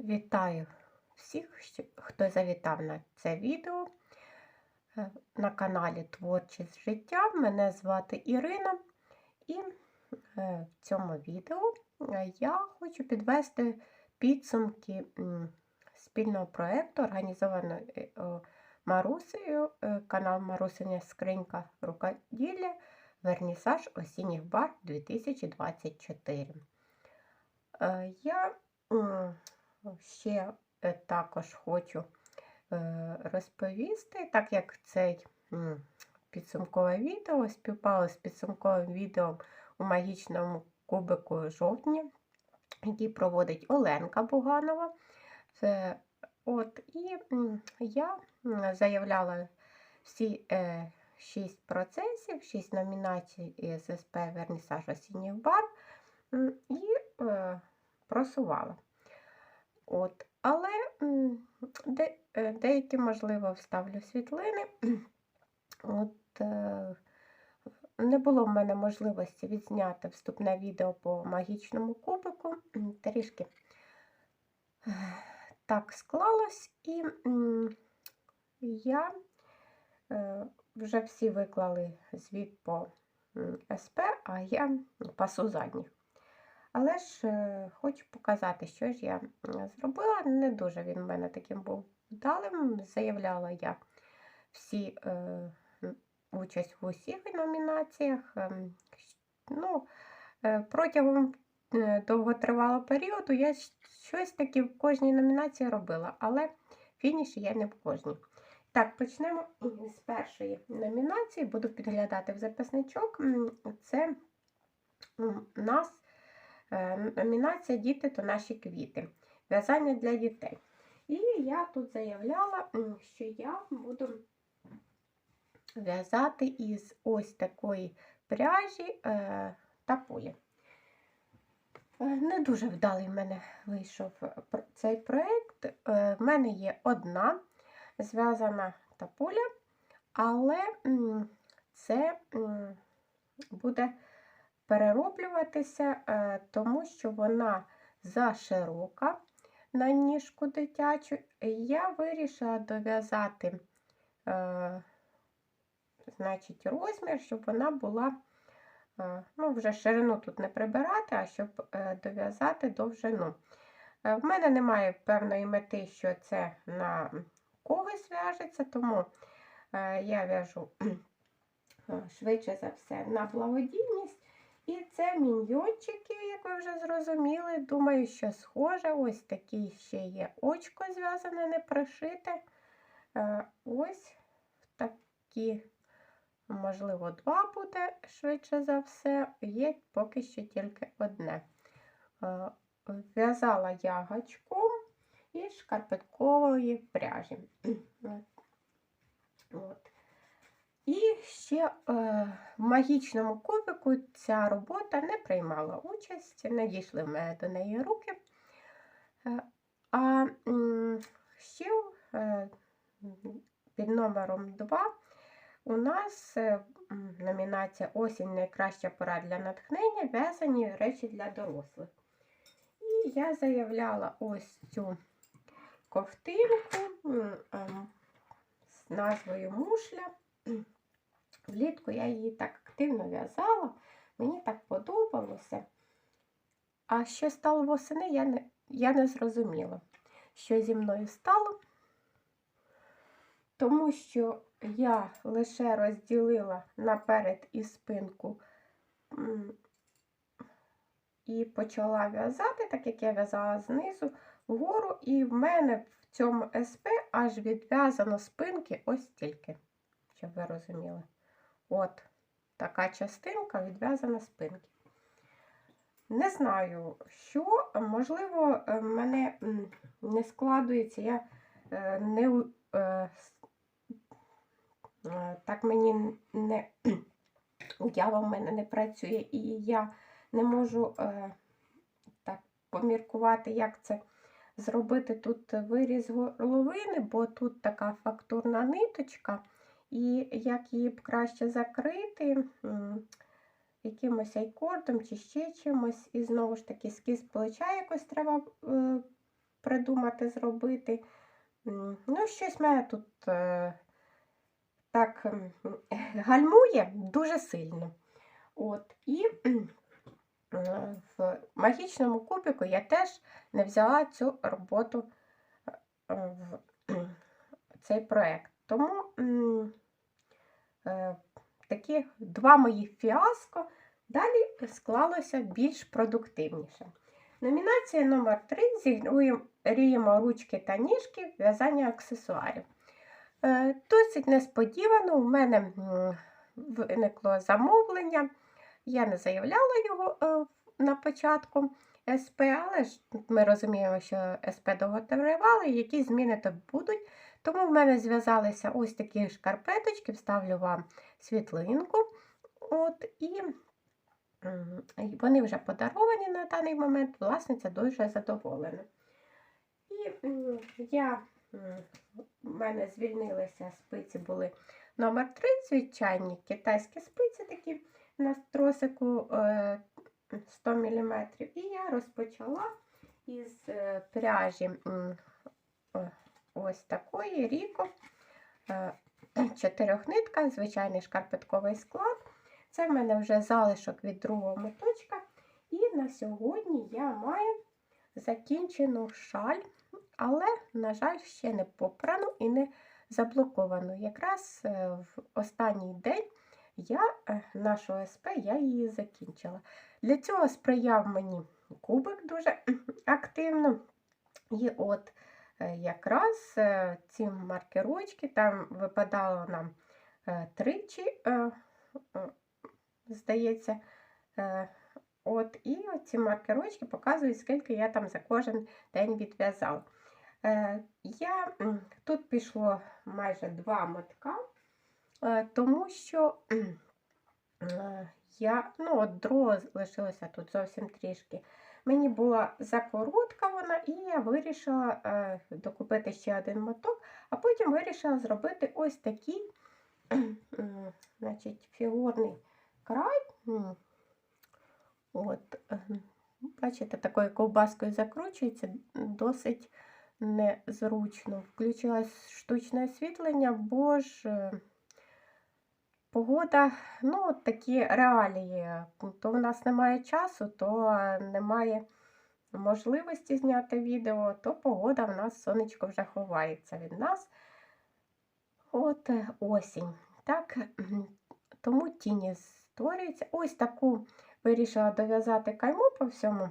Вітаю всіх, хто завітав на це відео е, на каналі Творчість життя. Мене звати Ірина, і е, в цьому відео е, я хочу підвести підсумки спільного проєкту, організованого Марусею, канал Марусиня Скринька рукоділля, Вернісаж осінніх бар 2024. Е, Я ще е, також хочу е, розповісти, так як цей підсумкове відео співпало з підсумковим відео у магічному кубику жовтня, який проводить Оленка Буганова. Це, от, і я заявляла всі е, шість процесів, шість номінацій із СП Вернісаж осінніх бар і е, просувала. От. Але де, е, деякі, можливо, вставлю світлини. От, е, не було в мене можливості відзняти вступне відео по магічному кубику. Трішки е, так склалось, і я вже всі виклали звіт по СП, а я пасу задніх. Але ж е, хочу показати, що ж я зробила. Не дуже він в мене таким був вдалим. Заявляла я всі е, участь в усіх номінаціях. Ем, Ну, е, протягом е, довготривалого періоду я щось таки в кожній номінації робила, але фініші я не в кожній. Так, почнемо з першої номінації. Буду підглядати в записничок. Це у нас Номінація Діти то наші квіти. В'язання для дітей. І я тут заявляла, що я буду в'язати із ось такої пряжі е, та полі. Е, Не дуже вдалий в мене вийшов цей проєкт. Е, В мене є одна зв'язана тапуля, але це буде перероблюватися, е, тому що вона заширока на ніжку дитячу. Я вирішила дов'язати е, значить, розмір, щоб вона була, е, ну, вже ширину тут не прибирати, а щоб дов'язати довжину. В мене немає певної мети, що це на когось в'яжеться, тому я в'яжу швидше за все на благодійність. І це міньйончики, як ви вже зрозуміли. Думаю, що схоже. Ось такі ще є очко зв'язане, не пришите. Е, Ось такі, можливо, два буде швидше за все. Є поки що тільки одне. Е, В'язала я гачком із шкарпеткової пряжі. От. І ще е, в магічному кубику ця робота не приймала участь, не дійшли в мене до неї руки. Е, а ще е, під номером 2 у нас номінація Осінь найкраща пора для натхнення, в'язані речі для дорослих. І я заявляла ось цю ковтинку ем, з назвою мушля. Влітку я її так активно в'язала, мені так подобалося. А що стало восени, я не, я не зрозуміла, що зі мною стало, тому що я лише розділила наперед і спинку і почала в'язати, так як я в'язала знизу вгору, і в мене в цьому СП аж відв'язано спинки ось тільки, щоб ви розуміли. От така частинка відв'язана спинки. Не знаю, що, можливо, в мене не складується, я е, не е, е, так мені не уява в мене не працює, і я не можу е, так поміркувати, як це зробити тут виріз горловини, бо тут така фактурна ниточка. І як її б краще закрити якимось айкордом чи ще чимось. І знову ж таки скіз плеча якось треба е, придумати зробити. Ну, щось мене тут е, так гальмує дуже сильно. От, і е, в магічному кубику я теж не взяла цю роботу в цей проєкт. Тому е, такі два мої фіаско далі склалося більш продуктивніше. Номінація номер 3 зігруємо ручки та ніжки в'язання аксесуарів. Е, Досить несподівано у мене виникло замовлення. Я не заявляла його е, на початку СП, але ж ми розуміємо, що СП довго тривали, і які зміни то будуть. Тому в мене зв'язалися ось такі шкарпеточки, вставлю вам світлинку. От, і вони вже подаровані на даний момент, власниця дуже задоволена. І я, в мене звільнилися спиці були номер 3, звичайні китайські спиці такі на тросику е, 100 мм. І я розпочала із е, пряжі е, ось такої ріко. е, Чотирьохнитка, звичайний шкарпетковий склад. Це в мене вже залишок від другого моточка. І на сьогодні я маю закінчену шаль, але, на жаль, ще не попрану і не заблоковану. Якраз е, в останній день я е, нашого СП я її закінчила. Для цього сприяв мені кубик дуже активно. І от якраз е, ці маркерочки там випадало нам е, тричі, здається. От, і ці маркерочки показують, скільки я там за кожен день відв'язала. Е, я, тут пішло майже два мотка, тому що я, ну, от другого лишилося тут зовсім трішки. Мені була закоротка вона, і я вирішила е, докупити ще один моток, а потім вирішила зробити ось такий м, значить, фігурний край. От, е, бачите, такою ковбаскою закручується, досить незручно. Включилось штучне освітлення, бо ж е, погода, ну, такі реалії. То в нас немає часу, то немає можливості зняти відео, то погода в нас сонечко вже ховається від нас. От е, осінь. Так, тому тіні створюються. Ось таку вирішила дов'язати кайму по всьому,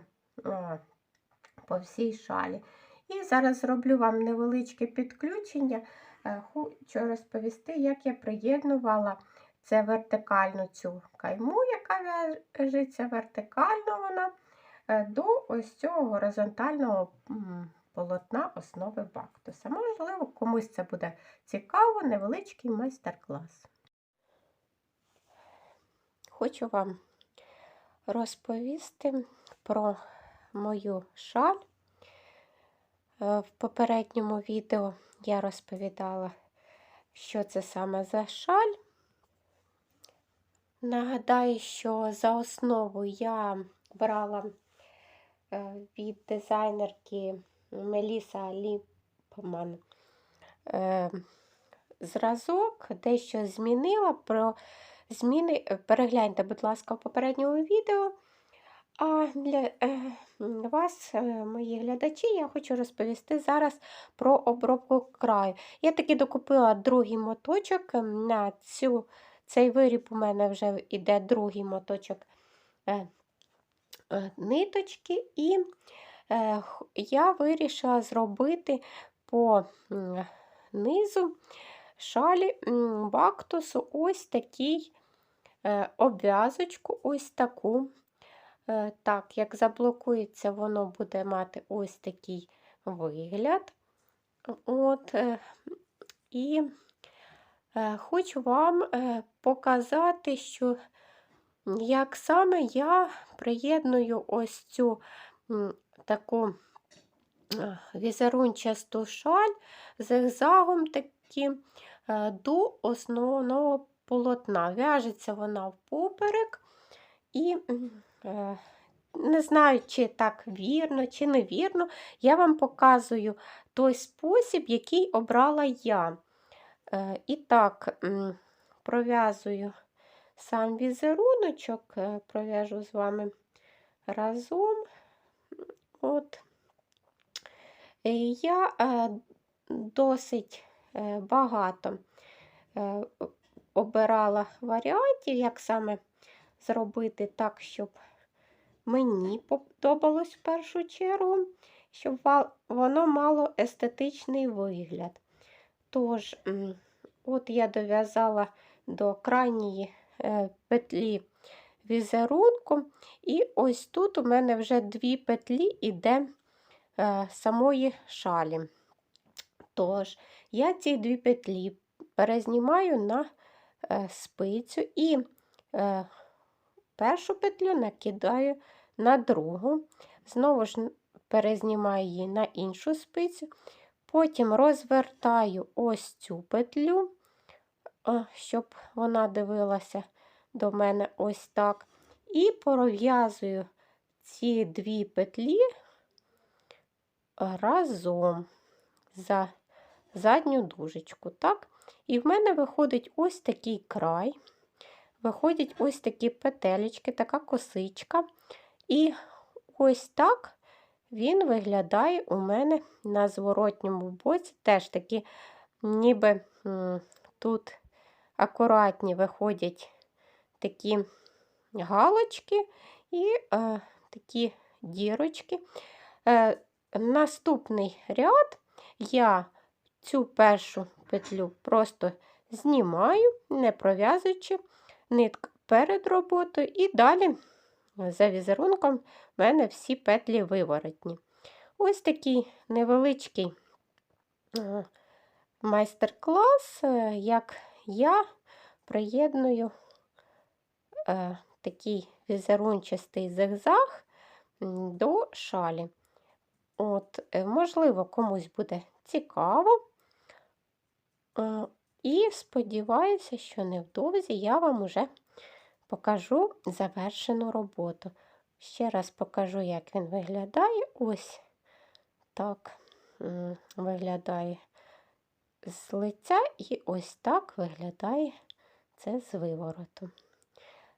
по всій шалі. І зараз зроблю вам невеличке підключення. Е, Хочу розповісти, як я приєднувала це вертикальну цю кайму, яка в'яжеться вертикально вона, е, до ось цього горизонтального полотна основи бактуса. Можливо, комусь це буде цікаво, невеличкий майстер-клас. Хочу вам розповісти про мою шаль. Е, В попередньому відео я розповідала, що це саме за шаль. Нагадаю, що за основу я брала е, від дизайнерки Меліса Ліпман е, зразок, дещо змінила. Про зміни перегляньте, будь ласка, в попередньому відео. А для е, вас, е, мої глядачі, я хочу розповісти зараз про обробку краю. Я таки докупила другий моточок на цю, цей виріб у мене вже йде другий моточок е, е, ниточки, і е, я вирішила зробити по низу шалі бактусу ось такий обв'язочку, ось таку. Так, як заблокується, воно буде мати ось такий вигляд. От, і хочу вам показати, що як саме я приєдную ось цю таку візерунчасту шаль зигзагом таким е, до основного полотна. В'яжеться вона впоперек і е, не знаю, чи так вірно, чи невірно, я вам показую той спосіб, який обрала я. Е, І так, пров'язую сам візеруночок, е, пров'яжу з вами разом. От. Я е, досить е, багато обирала варіантів, як саме зробити так, щоб мені подобалось в першу чергу, щоб воно мало естетичний вигляд. Тож, от я дов'язала до крайньої е, петлі візерунку, і ось тут у мене вже дві петлі іде е, самої шалі. Тож, я ці дві петлі перезнімаю на е, спицю і першу петлю накидаю на другу, знову ж перезнімаю її на іншу спицю, потім розвертаю ось цю петлю, щоб вона дивилася до мене ось так, і пров'язую ці дві петлі разом за задню дужечку. так? І в мене виходить ось такий край, виходять ось такі петелечки, така косичка. І ось так він виглядає у мене на зворотньому боці. Теж такі, ніби тут акуратні виходять такі галочки і е, такі дірочки. Е, наступний ряд я цю першу петлю просто знімаю, не пров'язуючи нитку перед роботою, і далі за візерунком в мене всі петлі виворотні. Ось такий невеличкий е, майстер-клас, е, як я приєдную е, такий візерунчастий зигзаг до шалі. От, е, можливо, комусь буде цікаво. Е, І сподіваюся, що невдовзі я вам уже покажу завершену роботу. Ще раз покажу, як він виглядає. Ось так виглядає з лиця, і ось так виглядає це з вивороту.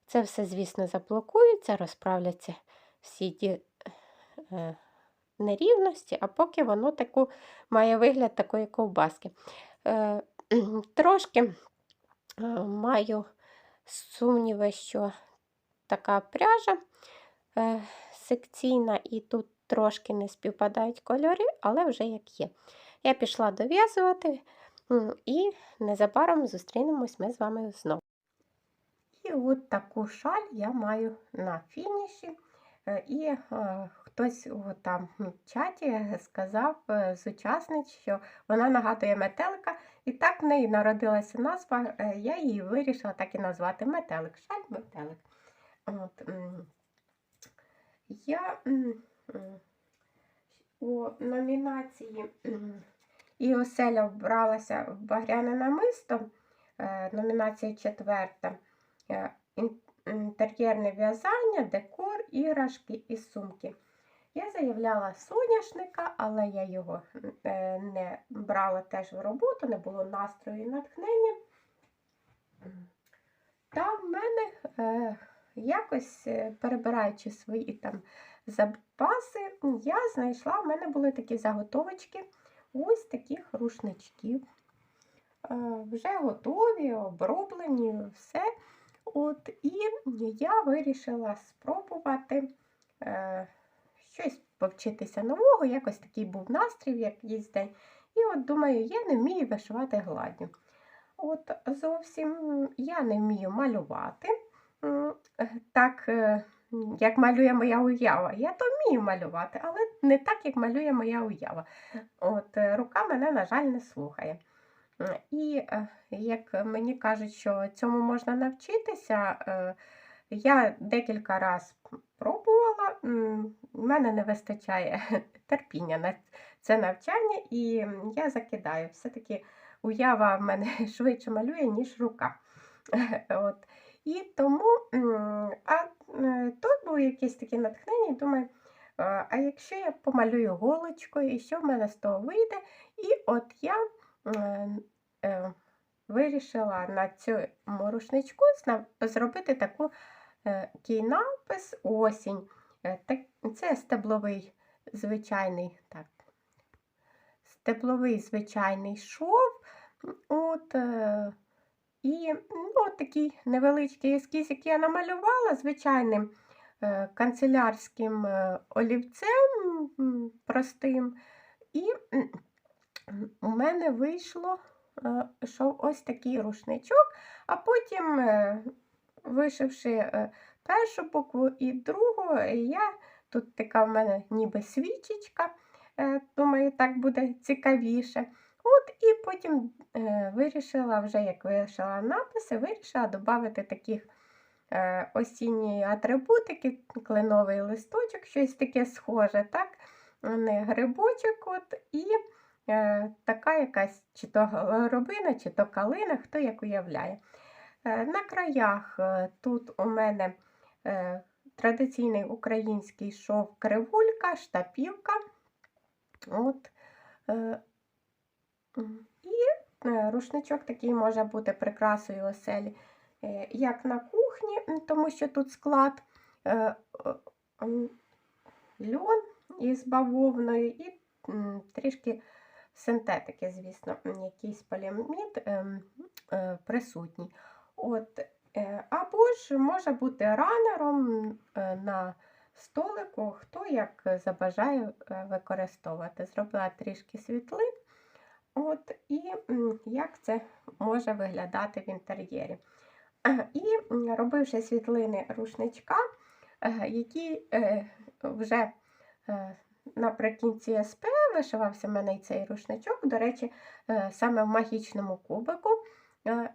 Це все, звісно, заблокується, розправляться всі ті е, нерівності, а поки воно таку має вигляд такої ковбаски. Е, трошки е, маю сумніви, що така пряжа е, секційна, і тут трошки не співпадають кольори, але вже як є. Я пішла дов'язувати, і незабаром зустрінемось ми з вами знову. І от таку шаль я маю на фініші. І е, хтось у там в чаті сказав з учасниць, що вона нагадує метелика, і так в неї народилася назва. е, Я її вирішила так і назвати метелик. Шаль метелик. От, я у номінації і оселя вбралася в багряне намисто, е, номінація четверта. Е, Інтер'єрне в'язання, декор, іграшки і сумки. Я заявляла соняшника, але я його е, не брала теж в роботу, не було настрою і натхнення. Та в мене е, якось перебираючи свої там запаси, я знайшла, в мене були такі заготовочки ось таких рушничків. Е, вже готові, оброблені, все. От, і я вирішила спробувати е, щось повчитися нового, якось такий був настрій в якийсь день. І от думаю, я не вмію вишивати гладдю. От зовсім я не вмію малювати. Е, Так, е, як малює моя уява. Я то вмію малювати, але не так, як малює моя уява. От, е, рука мене, на жаль, не слухає. І е, як мені кажуть, що цьому можна навчитися, е, я декілька разів пробувала, в мене не вистачає терпіння на це навчання, і я закидаю. Все-таки уява в мене швидше малює, ніж рука. От. І тому а, е, тут було якесь таке натхнення, і думаю, а якщо я помалюю голочкою, і що в мене з того вийде? І от я е, е, вирішила на цьому рушничку зробити таку е, такий напис осінь. Е, це стебловий звичайний, так, стебловий звичайний шов. От, е, і ну, такий невеличкий ескіз, який я намалювала звичайним е, канцелярським е, олівцем простим. І у мене вийшло е, що ось такий рушничок, а потім, е, вишивши е, першу букву і другу, е, я тут така в мене ніби свічечка. е, Думаю, так буде цікавіше. От і потім е, вирішила, вже як вирішила написи, вирішила додати таких е, осінні атрибутики, кленовий листочок, щось таке схоже, так? Не грибочок, от, і е, така якась чи то горобина, чи то калина, хто як уявляє. Е, на краях е, тут у мене е, традиційний український шов кривулька, штапівка. От, е, і е, рушничок такий може бути прикрасою оселі, е, як на кухні, тому що тут склад е, льон із бавовною і трішки синтетики, звісно, якийсь поліамід ем, присутній. От, або ж може бути ранером на столику, хто як забажає використовувати. Зробила трішки світлин. От, і як це може виглядати в інтер'єрі. Е, І робивши світлини рушничка, е, які е, вже наприкінці СП вишивався в мене цей рушничок. До речі, саме в магічному кубику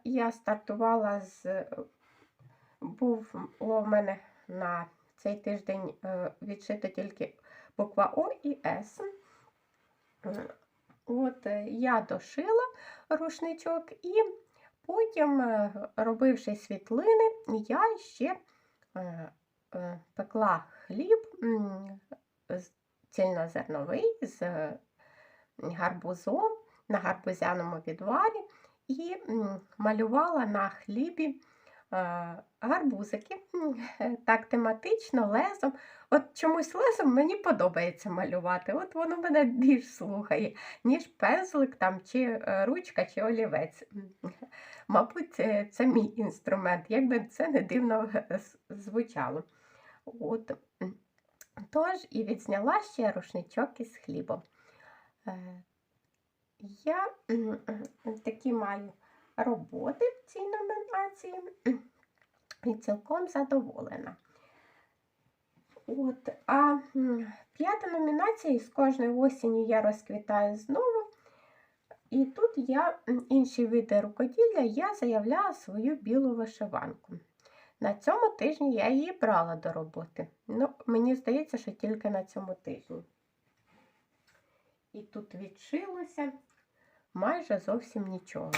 я стартувала з. Був у мене на цей тиждень відшито тільки буква О і С. От е, я дошила рушничок і потім, е, робивши світлини, я ще е, пекла хліб цільнозерновий з гарбузом на гарбузяному відварі і малювала на хлібі гарбузики е, так тематично, лезом. От чомусь лезом мені подобається малювати. От воно мене більш слухає, ніж пензлик там, чи е, ручка, чи олівець. Мабуть, це, це мій інструмент, як би це не дивно е, звучало. От. Тож і відзняла ще рушничок із хлібом. Е, Я такі маю роботи в цій номінації і цілком задоволена. От, а п'ята номінація з кожної осені я розквітаю знову. І тут я інші види рукоділля я заявляла свою білу вишиванку. На цьому тижні я її брала до роботи. Ну, мені здається, що тільки на цьому тижні. І тут відшилося майже зовсім нічого.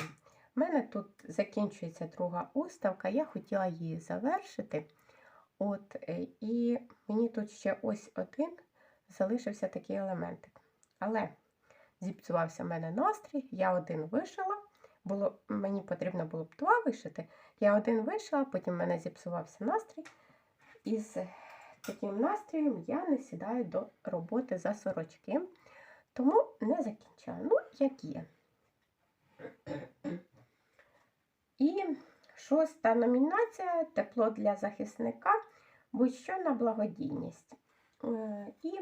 У мене тут закінчується друга уставка, я хотіла її завершити. От, е, і мені тут ще ось один залишився такий елементик. Але зіпсувався в мене настрій, я один вишила. Було, мені потрібно було б два вишити. Я один вишила, потім в мене зіпсувався настрій. І з таким настроєм я не сідаю до роботи за сорочки, тому не закінчила. Ну, як є. І шоста номінація тепло для захисника, будь-що на благодійність. Е, І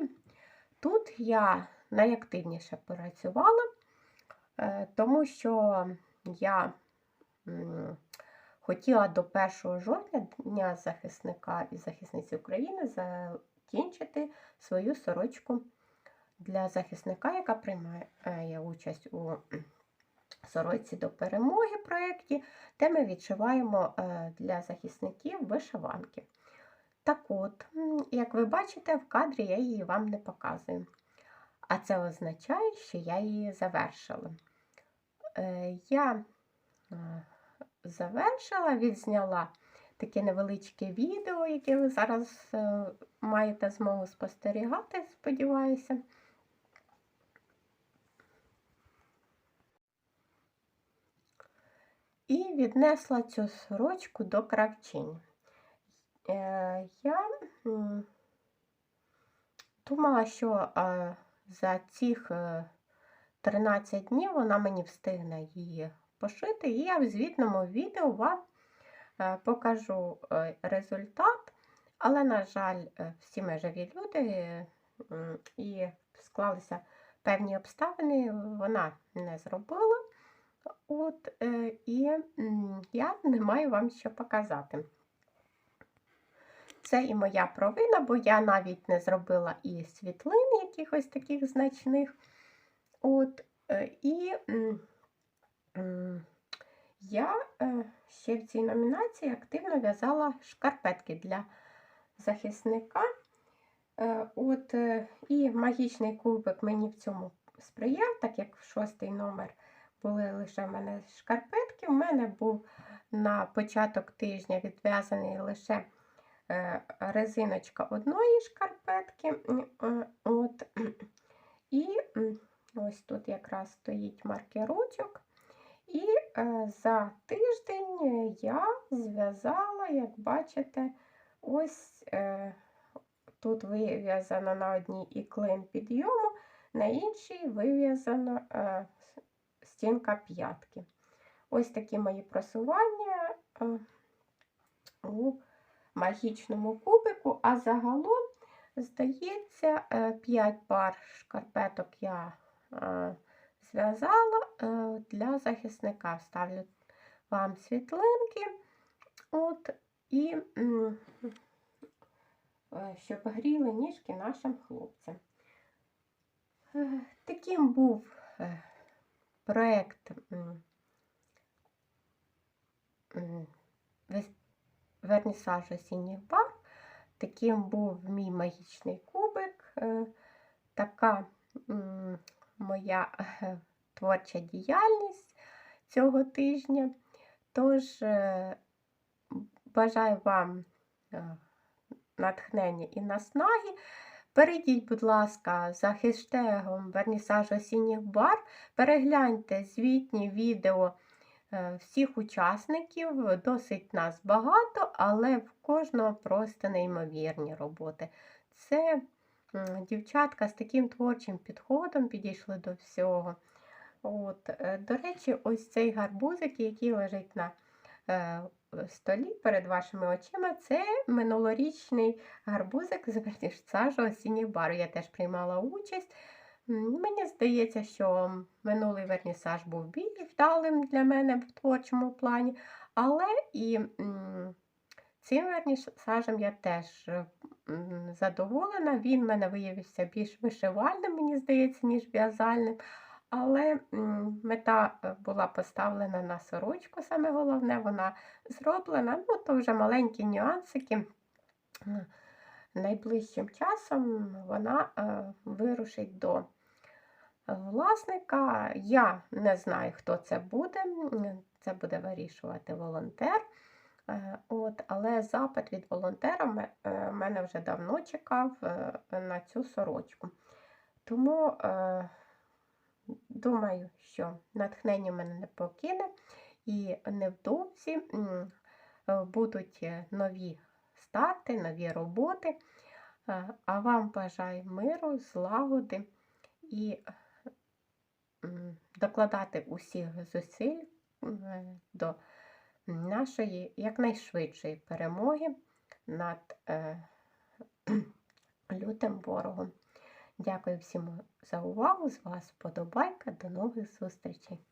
тут я найактивніше працювала, е, тому що я хотіла до 1 жовтня Дня захисника і захисниці України закінчити свою сорочку для захисника, яка приймає участь у сорочці до перемоги проєкті, де ми відшиваємо е, для захисників вишиванки. Так от, як ви бачите, в кадрі я її вам не показую. А це означає, що я її завершила. Е, Я е, завершила, відзняла таке невеличке відео, яке ви зараз маєте змогу спостерігати, сподіваюся. І віднесла цю сорочку до кравчині. Е, я думала, що е, за цих е, 13 днів вона мені встигне її пошити, і я в звітному відео вам е, покажу е, результат. Але, на жаль, е, всі ми живі люди е, і склалися певні обставини, вона не зробила. От, е, і я не маю вам що показати. Це і моя провина, бо я навіть не зробила і світлин якихось таких значних. От, е, і я е, ще в цій номінації активно в'язала шкарпетки для захисника. От, І магічний кубик мені в цьому сприяв, так як в шостий номер були лише в мене шкарпетки. У мене був на початок тижня відв'язаний лише е, резиночка одної шкарпетки. Е, От. І ось тут якраз стоїть маркерочок. І е, за тиждень я зв'язала, як бачите, ось тут вив'язано на одній і клин підйому, на іншій вив'язано стінка п'ятки. Ось такі мої просування е, у магічному кубику, а загалом, здається, 5 пар шкарпеток я е, зв'язала е, для захисника. Ставлю вам світлинки. От, і е, щоб гріли ніжки нашим хлопцям. Е, Таким був е, проєкт вернісаж осінніх бар. Таким був мій магічний кубик. Е, Така моя е, творча діяльність цього тижня. Тож е, бажаю вам натхнення і наснаги. Перейдіть, будь ласка, за хештегом Вернісаж осінніх бар, перегляньте звітні відео е, всіх учасників. Досить нас багато, але в кожного просто неймовірні роботи. Це дівчатка з таким творчим підходом підійшли до всього. От, е, До речі, ось цей гарбузик, який лежить на е, столі перед вашими очима, це минулорічний гарбузик з вернісажу осінніх бару. Я теж приймала участь. Мені здається, що минулий вернісаж був більш вдалим для мене в творчому плані, але і цим вернісажем я теж задоволена. Він в мене виявився більш вишивальним, мені здається, ніж в'язальним. Але мета е, була поставлена на сорочку, саме головне, вона зроблена. Ну, то вже маленькі нюансики. Найближчим часом вона е, вирушить до власника. Я не знаю, хто це буде. Це буде вирішувати волонтер. Е, От, але запит від волонтера ме- мене вже давно чекав на цю сорочку. Тому думаю, що натхнення мене не покине, і невдовзі е, будуть е, нові старти, нові роботи. Е, А вам бажаю миру, злагоди і докладати усіх зусиль до нашої якнайшвидшої перемоги над лютим ворогом. Дякую всім за увагу. З вас вподобайка. До нових зустрічей!